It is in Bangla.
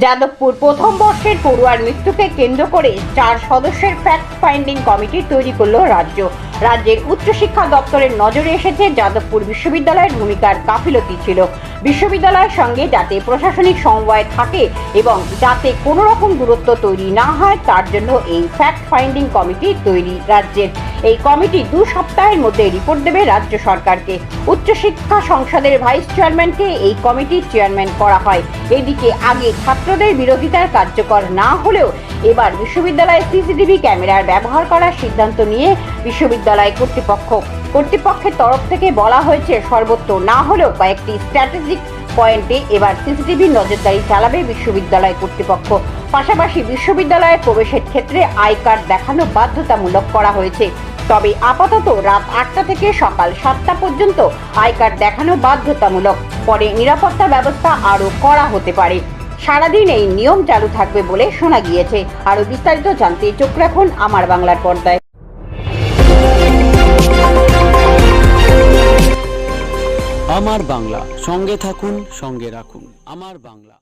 যাদবপুর প্রথম বর্ষের পড়ুয়ার মৃত্যুকে কেন্দ্র করে চার সদস্যের ফ্যাক্ট ফাইন্ডিং কমিটি তৈরি করল রাজ্য। রাজ্যের উচ্চশিক্ষা দপ্তরের নজরে এসেছে যাদবপুর বিশ্ববিদ্যালয়ের ভূমিকার গাফিলতি ছিল। বিশ্ববিদ্যালয়ের সঙ্গে যাতে প্রশাসনিক সমবায় থাকে এবং যাতে কোনো রকম দূরত্ব তৈরি না হয়, তার জন্য এই ফ্যাক্ট ফাইন্ডিং কমিটি তৈরি রাজ্যের। এই কমিটি দু সপ্তাহের মধ্যে রিপোর্ট দেবে রাজ্য সরকারকে। উচ্চশিক্ষা সংসদের ভাইস চেয়ারম্যানকে এই কমিটির চেয়ারম্যান করা হয়। এদিকে আগে ছাত্রদের বিরোধিতার কার্যকর না হলেও এবার বিশ্ববিদ্যালয়ে সিসিটিভি ক্যামেরার ব্যবহার করার সিদ্ধান্ত নিয়ে বিশ্ববিদ্যালয় কর্তৃপক্ষ। কর্তৃপক্ষের তরফ থেকে বলা হয়েছে সর্বত্র না হলেও কয়েকটি স্ট্র্যাটেজিক পয়েন্টে এবার সিসিটিভি নজরদারি চালাবে বিশ্ববিদ্যালয় কর্তৃপক্ষ। পাশাপাশি বিশ্ববিদ্যালয়ে প্রবেশের ক্ষেত্রে আই কার্ড দেখানো বাধ্যতামূলক করা হয়েছে। তবে আপাতত রাত আটটা থেকে সকাল সাতটা পর্যন্ত আই কার্ড দেখানো বাধ্যতামূলক। পরে নিরাপত্তা ব্যবস্থা আরও করা হতে পারে। সারাদিন এই নিয়ম চালু থাকবে বলে শোনা গিয়েছে। আরও বিস্তারিত জানতে চোখ রাখুন আমার বাংলার পর্দায়। আমার বাংলা, সঙ্গে থাকুন, সঙ্গে রাখুন। আমার বাংলা।